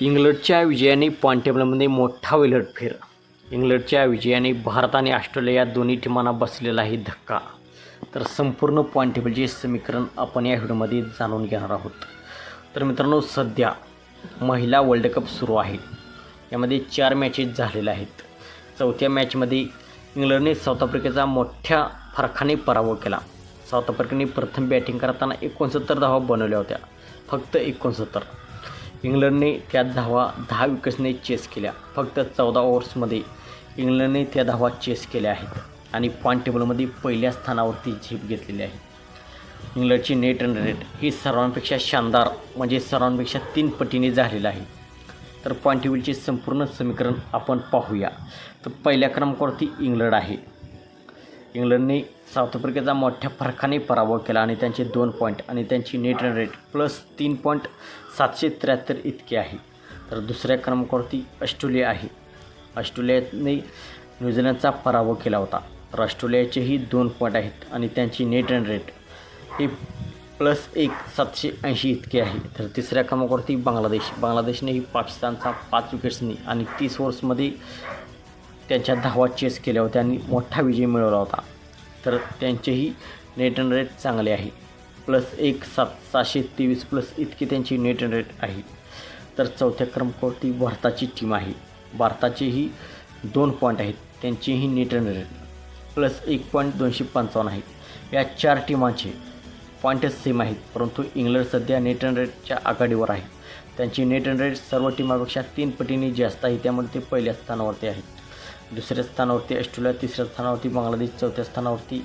इंग्लंडच्या विजयाने पॉइंटेबलमध्ये मोठा उलटफेर इंग्लंडच्या विजयाने भारत आणि ऑस्ट्रेलिया या दोन्ही टीमांना बसलेला आहे धक्का. तर संपूर्ण पॉइंटेबलचे समीकरण आपण या व्हिडिओमध्ये जाणून घेणार आहोत. तर मित्रांनो सध्या महिला वर्ल्ड कप सुरू आहे. यामध्ये चार मॅचेस झालेल्या आहेत. चौथ्या मॅचमध्ये इंग्लंडने साऊथ आफ्रिकेचा मोठ्या फरकाने पराभव केला. साऊथ आफ्रिकेने प्रथम बॅटिंग करताना एकोणसत्तर धावा बनवल्या होत्या. फक्त एकोणसत्तर. इंग्लंडने त्या धावा दहा विकेट्सने चेस केल्या. फक्त चौदा ओव्हर्समध्ये इंग्लंडने त्या धावा चेस केल्या आहेत आणि पॉईंट टेबलमध्ये पहिल्या स्थानावरती झेप घेतलेली आहे. इंग्लंडची नेट रन रेट ही सर्वांपेक्षा शानदार म्हणजे सर्वांपेक्षा तीन पटीने झालेलं आहे. तर पॉईंट टेबलचे संपूर्ण समीकरण आपण पाहूया. तर पहिल्या क्रमांकावरती इंग्लंड आहे. इंग्लंडने साऊथ आफ्रिकेचा मोठ्या फरकाने पराभव केला आणि त्यांचे दोन पॉईंट आणि त्यांची नेट रन रेट प्लस तीन पॉईंट सातशे त्र्याहत्तर इतके आहे. तर दुसऱ्या क्रमांकावरती ऑस्ट्रेलिया आहे. ऑस्ट्रेलियाने न्यूझीलंडचा पराभव केला होता. तर ऑस्ट्रेलियाचेही दोन पॉईंट आहेत आणि त्यांची नेट रन रेट हे प्लस एक सातशे ऐंशी इतके आहे. तर तिसऱ्या क्रमांकावरती बांगलादेश. बांगलादेशनेही पाकिस्तानचा पाच विकेट्सनी आणि तीस ओव्हर्समध्ये त्यांच्या धावा चेस केल्या होत्या आणि मोठा विजय मिळवला होता. तर त्यांचेही नेट रन रेट चांगले आहे. प्लस एक सात सहाशे तेवीस प्लस इतकी त्यांची नेट रन रेट आहे. तर चौथ्या क्रमांकावरती भारताची टीम आहे. भारताचेही दोन पॉईंट आहेत. त्यांचीही नेट रन रेट प्लस एक पॉईंट दोनशे पंचावन्न आहे. या चार टीमांचे पॉईंटच सेम आहेत. परंतु इंग्लंड सध्या नेट रन रेटच्या आघाडीवर आहे. त्यांची नेट रन रेट सर्व टीमापेक्षा तीन पटीने जास्त आहे. त्यामुळे ते पहिल्या स्थानावरती आहेत. दुसऱ्या स्थानावरती ऑस्ट्रेलिया तिसऱ्या स्थानावरती बांगलादेश चौथ्या स्थानावरती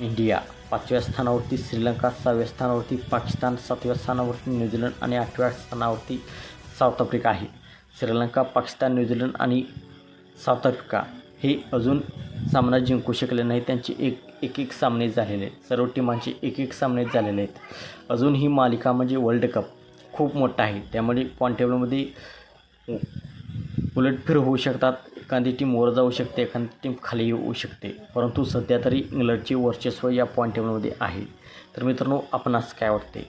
इंडिया पाचव्या स्थानावरती श्रीलंका सहाव्या स्थानावरती पाकिस्तान सातव्या स्थानावरती न्यूझीलंड आणि आठव्या स्थानावरती साऊथ आफ्रिका आहे. श्रीलंका पाकिस्तान न्यूझीलंड आणि साऊथ आफ्रिका हे अजून सामना जिंकू शकले नाही त्यांचे एक एक एक सामने झालेले आहेत. सर्व टीमांचे एक एक सामने झालेले आहेत. अजून ही मालिका म्हणजे वर्ल्ड कप खूप मोठा आहे. त्यामुळे पॉईंट टेबलमध्ये उलटफेर होऊ शकतात एखादी टीम वर जाऊ शकते एखादी टीम खाली येऊ शकते. परंतु सध्या तरी इंग्लंडचे वर्चस्व या पॉईंट टेबलमध्ये आहे. तर मित्रांनो आपणास काय वाटते?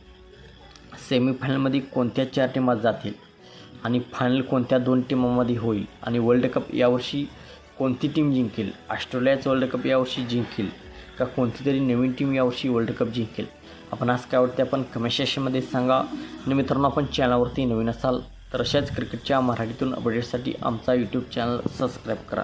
सेमीफायनलमध्ये कोणत्या चार टीमा जातील? आणि फायनल कोणत्या दोन टीमामध्ये होईल? आणि वर्ल्ड कप यावर्षी कोणती टीम जिंकेल? ऑस्ट्रेलियाचं वर्ल्ड कप यावर्षी जिंकेल? का कोणती तरी नवीन टीम यावर्षी वर्ल्ड कप जिंकेल? आपण आज काय वाटते? आपण कमेंट सेक्शनमध्ये सांगा. आणि मित्रांनो आपण चॅनलवरती नवीन असाल तर अशाच क्रिकेटच्या मराठीतून अपडेट्ससाठी आमचा यूट्यूब चॅनल सबस्क्राईब करा.